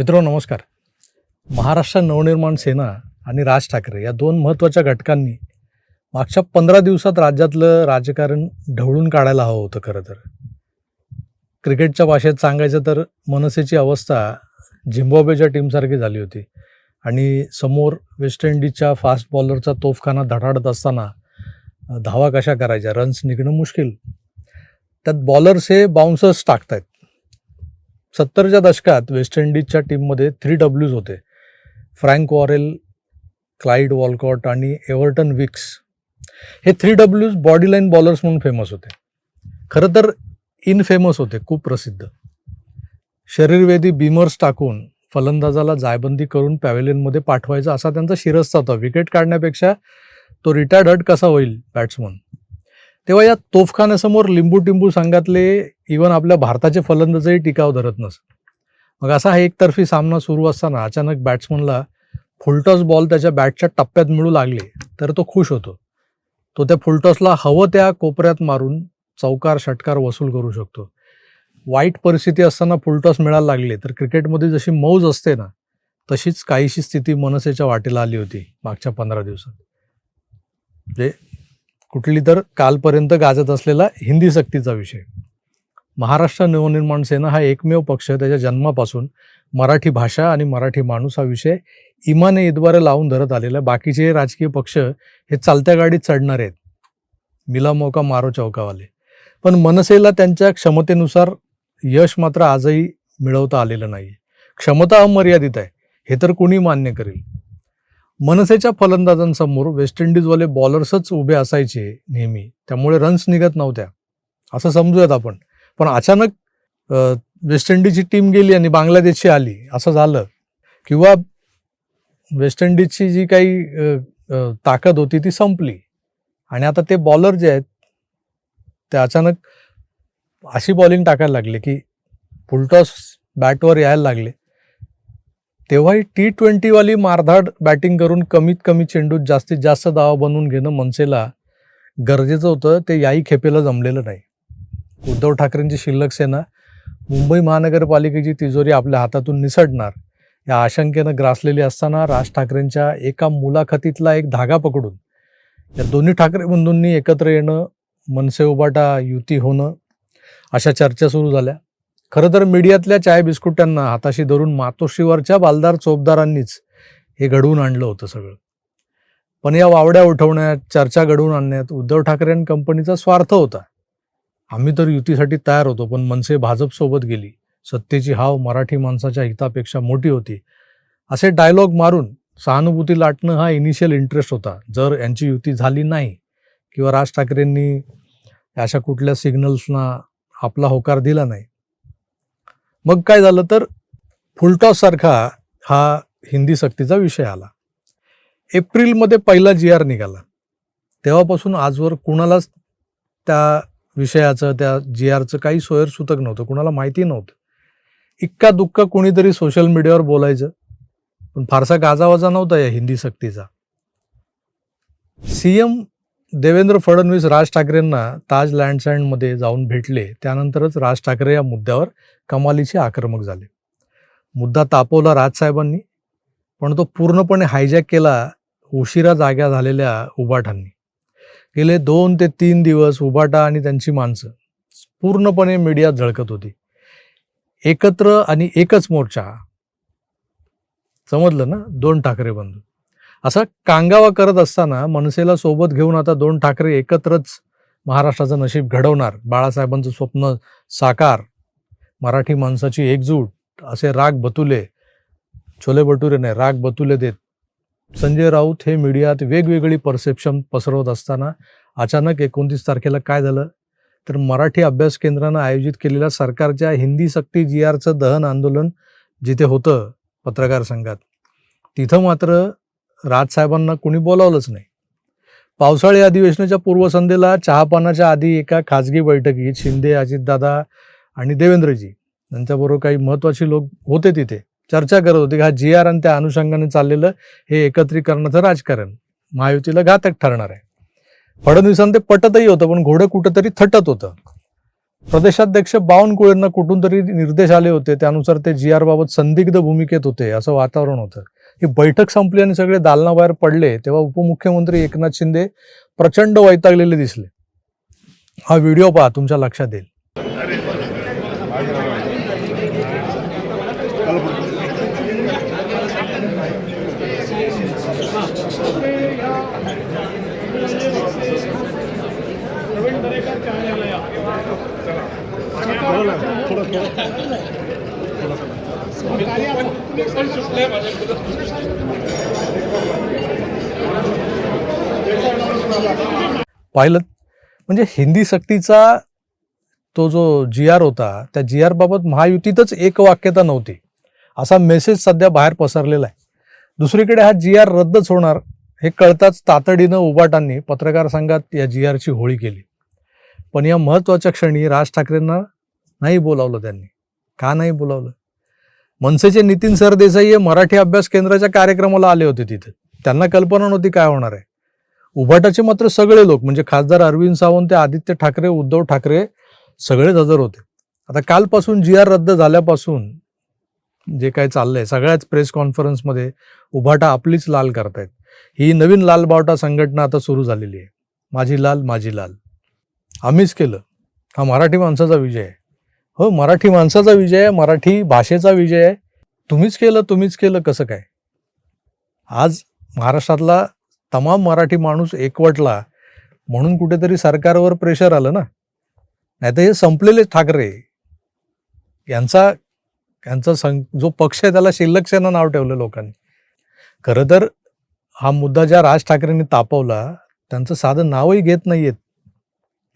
मित्रो नमस्कार. महाराष्ट्र नवनिर्माण सेना आणि राज ठाकरे या दोन महत्त्वाच्या घटकांनी मागच्या पंधरा दिवसात राज्यातलं राजकारण ढवळून काढायला हवं होतं खरं तर. क्रिकेटच्या भाषेत सांगायचं तर मनसेची अवस्था झिम्बाब्वेच्या टीमसारखी झाली होती. आणि समोर वेस्ट इंडिजच्या फास्ट बॉलरचा तोफखाना धडाडत असताना धावा कशा करायच्या रन्स निघणं मुश्किल. त्यात बॉलर्स हे बाउन्सर्स टाकतायत. सत्तरच्या दशकात वेस्ट इंडिजच्या टीममध्ये थ्री डब्ल्यूज होते. फ्रँक वॉरेल क्लाइड वॉलकॉट आणि एव्हर्टन विक्स. हे थ्री डब्ल्यूज बॉडी लाईन बॉलर्स म्हणून फेमस होते. खरं तर इनफेमस होते खूप प्रसिद्ध. शरीरवेदी बीमर्स टाकून फलंदाजाला जायबंदी करून पॅव्हेलियनमध्ये पाठवायचा असा त्यांचा शिरस्ता होता. विकेट काढण्यापेक्षा तो रिटायर्ड हट कसा होईल बॅट्समन तेव्हा या तोफखान्यासमोर लिंबू टिंबू संघातले इवन आपल्या भारताचे फलंदाजही टिकाव धरत नसत. मग असा हा एकतर्फी सामना सुरू असताना अचानक बॅट्समनला फुलटॉस बॉल त्याच्या बॅटच्या टप्प्यात मिळू लागले तर तो खुश होतो. तो त्या फुलटॉसला हवं त्या कोपऱ्यात मारून चौकार षटकार वसूल करू शकतो. वाईट परिस्थिती असताना फुलटॉस मिळायला लागले तर क्रिकेटमध्ये जशी मौज असते ना तशीच काहीशी स्थिती मनसेच्या वाटेला आली होती मागच्या पंधरा दिवसात. म्हणजे कुठली तर कालपर्यंत गाजत असलेला हिंदी सक्तीचा विषय. महाराष्ट्र नवनिर्माण सेना हा एकमेव पक्ष त्याच्या जन्मापासून मराठी भाषा आणि मराठी माणूस हा विषय इमाने इद्वारे लावून धरत आलेला आहे. बाकीचे राजकीय पक्ष हे चालत्या गाडीत चढणार आहेत. मिला मौका मारो चौकावाले. पण मनसेला त्यांच्या क्षमतेनुसार यश मात्र आजही मिळवता आलेलं नाही क्षमता अमर्यादित आहे. हे तर कुणी मान्य करेल? मनसेच्या फलंदाजांसमोर वेस्ट इंडिजवाले बॉलर्सच उभे असायचे नेहमी. त्यामुळे रन्स निघत नव्हत्या. असं समजूयात आपण. पण अचानक वेस्ट इंडिजची टीम गेली आणि बांगलादेशची आली. असं झालं. किंवा वेस्ट इंडिजची जी काही ताकद होती ती संपली. आणि आता ते बॉलर जे आहेत ते अचानक अशी बॉलिंग टाकायला लागले की फुलटॉस बॅटवर यायला लागले. तेव्हाही टी ट्वेंटीवाली मारधाड बॅटिंग करून कमीत कमी चेंडूत जास्तीत जास्त दावा बनवून घेणं मनसेला गरजेचं होतं. ते याही खेपेला जमलेलं नाही. उद्धव ठाकरेंची शिल्लक सेना मुंबई महानगरपालिकेची तिजोरी आपल्या हातातून निसटणार. या आशंकेनं ग्रासलेली असताना राज ठाकरेंच्या एका मुलाखतीतला एक धागा पकडून या दोन्ही ठाकरे बंधूंनी एकत्र येणं मनसे उबाटा युती होणं अशा चर्चा सुरू झाल्या. खरं तर मीडियातल्या चाय बिस्कुटांना हाताशी धरून मातोश्रीवरच्या बालदार चोपदारांनीच हे घडवून आणलं होतं सगळं. पण या वावड्या उठवण्यात चर्चा घडवून आणण्यात उद्धव ठाकरे आणि कंपनीचा स्वार्थ होता. आम्ही तर युतीसाठी तयार होतो पण मनसे भाजप सोबत गेली. सत्तेची हाव मराठी माणसाच्या हितापेक्षा मोठी होती. असे डायलॉग मारून सहानुभूती लाटणं हा इनिशियल इंटरेस्ट होता. जर यांची युती झाली नाही किंवा राज ठाकरेंनी अशा कुठल्या सिग्नल्सना आपला होकार दिला नाही मग काय झालं तर फुलटॉस सारखा हा हिंदी सक्तीचा विषय आला. एप्रिलमध्ये पहिला जी आर निघाला. तेव्हापासून आजवर कुणालाच त्या विषयाचं त्या जी आरचं काही सोयर सुतक नव्हतं कुणाला माहिती नव्हतं. इतका दुक्का कोणीतरी सोशल मीडियावर बोलायचं. पण फारसा गाजावाजा नव्हता या हिंदी सक्तीचा. सीएम देवेंद्र फडणवीस राज ठाकरेंना ताज लँडसँडमध्ये जाऊन भेटले. त्यानंतरच राज ठाकरे या मुद्द्यावर कमालीचे आक्रमक झाले. मुद्दा तापवला राजसाहेबांनी पण तो पूर्णपणे हायजॅक केला उशिरा जाग्या झालेल्या उबाटांनी गेले दोन ते तीन दिवस उबाटा आणि त्यांची माणसं पूर्णपणे मीडियात झळकत होती. एकत्र आणि एकच मोर्चा. समजलं ना? दोन ठाकरे बंधू. असा कांगावा करत असताना मनसेला सोबत घेऊन आता दोन ठाकरे एकत्रच महाराष्ट्राचं नशीब घडवणार बाळासाहेबांचं स्वप्न साकार. मराठी माणसाची एकजूट असे राग बतुले छोले भटुरे नाही राग बतुले देत. संजय राऊत हे मीडियात वेगवेगळी परसेप्शन पसरवत असताना अचानक एकोणतीस तारखेला काय झालं? तर मराठी अभ्यास केंद्रानं आयोजित केलेल्या सरकारच्या हिंदी सक्ती जी आरचं दहन आंदोलन जिथे होतं पत्रकार संघात. तिथं मात्र राजसाहेबांना कोणी बोलावलंच नाही. पावसाळी अधिवेशनाच्या पूर्वसंध्येला चहापानाच्या आधी एका खाजगी बैठकीत शिंदे अजितदादा आणि देवेंद्रजी. यांच्याबरोबर काही महत्त्वाचे लोक होते तिथे. चर्चा करत होते की हा जी आर आणि त्या अनुषंगाने चाललेलं हे एकत्रीकरणाचं राजकारण महायुतीला घातक ठरणार आहे. फडणवीसांना ते पटतही होतं पण घोडं कुठंतरी थटत होतं. प्रदेशाध्यक्ष बावनकुळेंना कुठून तरी निर्देश आले होते त्यानुसार ते जी आर बाबत संदिग्ध भूमिकेत होते असं वातावरण होतं. ही बैठक संपली आणि सगळे दालनाबाहेर पडले तेव्हा उपमुख्यमंत्री एकनाथ शिंदे प्रचंड वैतागलेले दिसले. हा व्हिडिओ पहा तुमच्या लक्षात येईल. पाहिलं? म्हणजे हिंदी सक्तीचा तो जो जी आर होता त्या जी आर बाबत महायुतीतच एक वाक्यता नव्हती. असा मेसेज सध्या बाहेर पसरलेला आहे. दुसरीकडे हा जी आर रद्दच होणार हे कळताच तातडीनं उबाटांनी पत्रकार संघात या जी आरची होळी केली. पण या महत्त्वाच्या क्षणी राज ठाकरेंना नाही बोलावलं त्यांनी. का नाही बोलावलं? मनसेचे नितीन सरदेसाई हे मराठी अभ्यास केंद्राच्या कार्यक्रमाला आले होते तिथे. त्यांना कल्पना नव्हती काय होणार आहे. उभाटाचे मात्र सगळे लोक म्हणजे खासदार अरविंद सावंत ते आदित्य ठाकरे उद्धव ठाकरे सगळेच हजर होते. आता कालपासून जी आर रद्द झाल्यापासून जे काय चाललंय सगळ्याच प्रेस कॉन्फरन्समध्ये उभाटा आपलीच लाल करतायत. ही नवीन लाल बावटा संघटना आता सुरू झालेली आहे. माझी लाल माझी लाल. आम्हीच केलं. हा मराठी माणसाचा विजय आहे. हो मराठी माणसाचा विजय आहे मराठी भाषेचा विजय आहे. तुम्हीच केलं तुम्हीच केलं कसं काय? आज महाराष्ट्रातला तमाम मराठी माणूस एकवटला म्हणून कुठेतरी सरकारवर प्रेशर आलं ना? नाही तर हे संपलेले ठाकरे. यांचा यांचा सं जो पक्ष आहे त्याला शिल्लक सेना नाव ठेवलं लोकांनी. खरं तर हा मुद्दा ज्या राज ठाकरेंनी तापवला त्यांचं साधं नावही घेत नाहीयेत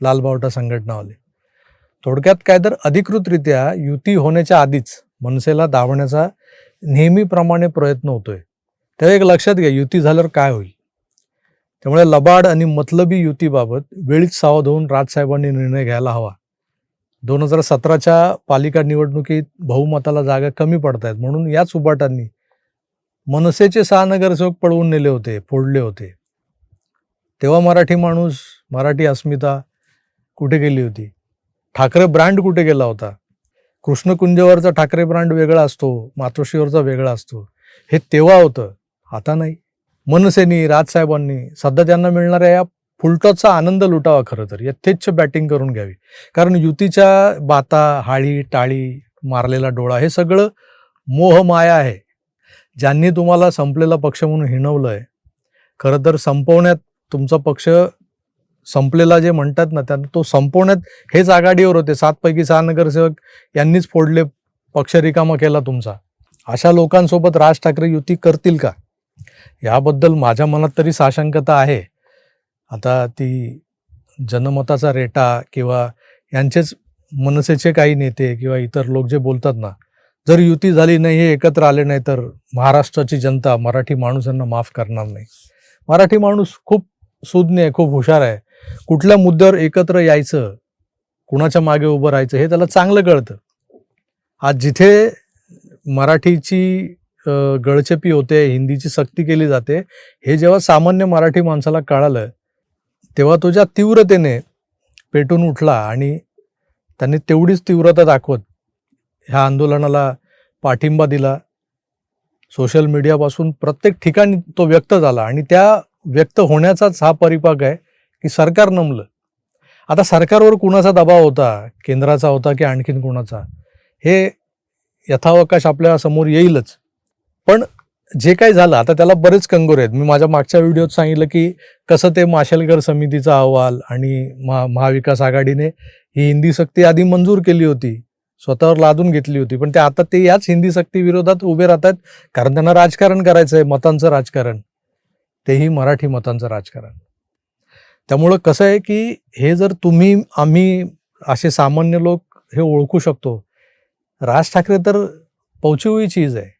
लालबावटा संघटनावाले. थोडक्यात काय तर अधिकृतरित्या युती होण्याच्या आधीच मनसेला दाबण्याचा नेहमीप्रमाणे प्रयत्न होतोय. तेव्हा एक लक्षात घ्या युती झाल्यावर काय होईल? त्यामुळे लबाड आणि मतलबी युतीबाबत वेळीच सावध होऊन राजसाहेबांनी निर्णय घ्यायला हवा. दोन हजार सतराच्या पालिका निवडणुकीत बहुमताला जागा कमी पडतायत म्हणून याच उबाटांनी मनसेचे सहा नगरसेवक पळवून नेले होते फोडले होते. तेव्हा मराठी माणूस मराठी अस्मिता कुठे गेली होती? ठाकरे ब्रँड कुठे गेला होता? कृष्णकुंजवरचा ठाकरे ब्रँड वेगळा असतो मातोश्रीवरचा वेगळा असतो. हे तेव्हा होतं आता नाही. मनसेनी राजसाहेबांनी सध्या त्यांना मिळणाऱ्या या फुलटॉचा आनंद लुटावा खरं तर. यथेच्छ बॅटिंग करून घ्यावी. कारण युतीच्या बाता हाळी टाळी मारलेला डोळा हे सगळं मोहमाया आहे. ज्यांनी तुम्हाला संपलेला पक्ष म्हणून हिणवलंय खरं तर संपवण्यात तुमचा पक्ष संपलेला जे म्हणतात ना त्यांना तो संपवण्यात हेच आघाडीवर होते. सातपैकी सहा नगरसेवक यांनीच फोडले पक्ष रिकामा केला तुमचा. अशा लोकांसोबत राज ठाकरे युती करतील का? याबद्दल माझ्या मनात तरी साशंकता आहे. आता ती जनमताचा रेटा किंवा यांचेच मनसेचे काही नेते किंवा इतर लोक जे बोलतात ना जर युती झाली नाही हे एकत्र आले नाही तर महाराष्ट्राची जनता मराठी माणूस यांना माफ करणार नाही. मराठी माणूस खूप सुज्ञ आहे खूप हुशार आहे. कुठल्या मुद्द्यावर एकत्र यायचं कुणाच्या मागे उभं राहायचं हे त्याला चांगलं कळतं. आज जिथे मराठीची गळचेपी होते हिंदीची सक्ती केली जाते हे जेव्हा सामान्य मराठी माणसाला कळालं तेव्हा तो ज्या तीव्रतेने पेटून उठला आणि त्यांनी तेवढीच तीव्रता दाखवत ह्या आंदोलनाला पाठिंबा दिला सोशल मीडियापासून प्रत्येक ठिकाणी तो व्यक्त झाला आणि त्या व्यक्त होण्याचाच हा परिपाक आहे की सरकार नमलं. आता सरकारवर कुणाचा दबाव होता? केंद्राचा होता की आणखीन कुणाचा? हे यथावकाश आपल्यासमोर येईलच. पण जे काही झालं आता त्याला बरेच कंगोरे आहेत. मी माझ्या मागच्या व्हिडिओत सांगितलं की कसं ते माशेलकर समितीचा अहवाल आणि महा महाविकास आघाडीने ही हिंदी सक्ती आधी मंजूर केली होती. स्वतःवर लादून घेतली होती. पण ते आता ते याच हिंदी सक्ती विरोधात उभे राहतात कारण त्यांना राजकारण करायचं आहे मतांचं राजकारण. तेही मराठी मतांचं राजकारण. त्यामुळं कसं आहे की हे जर तुम्ही आम्ही असे सामान्य लोक हे ओळखू शकतो. राज ठाकरे तर पौची हुई चीज आहे.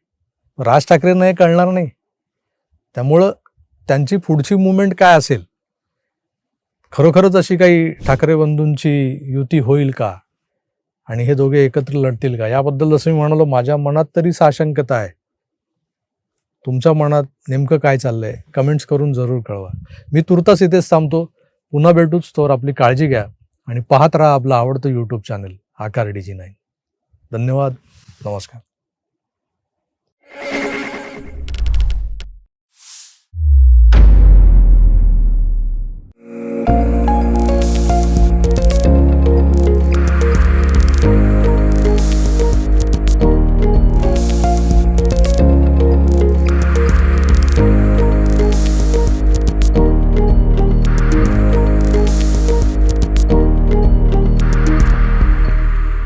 राज ठाकरेंना हे कळणार नाही. त्यामुळं त्यांची पुढची मुवमेंट काय असेल? खरोखरच अशी काही ठाकरे बंधूंची युती होईल का? आणि हे दोघे एकत्र लढतील का? याबद्दल जसं मी म्हणालो माझ्या मनात तरी साशंकता आहे. तुमच्या मनात नेमकं काय चाललंय? कमेंट्स करून जरूर कळवा. मी तुर्तास इथेच थांबतो. पुन्हा भेटूच तोवर आपली काळजी घ्या आणि पाहत राहा आपलं आवडतं YouTube channel Aakar D G nine. धन्यवाद. नमस्कार.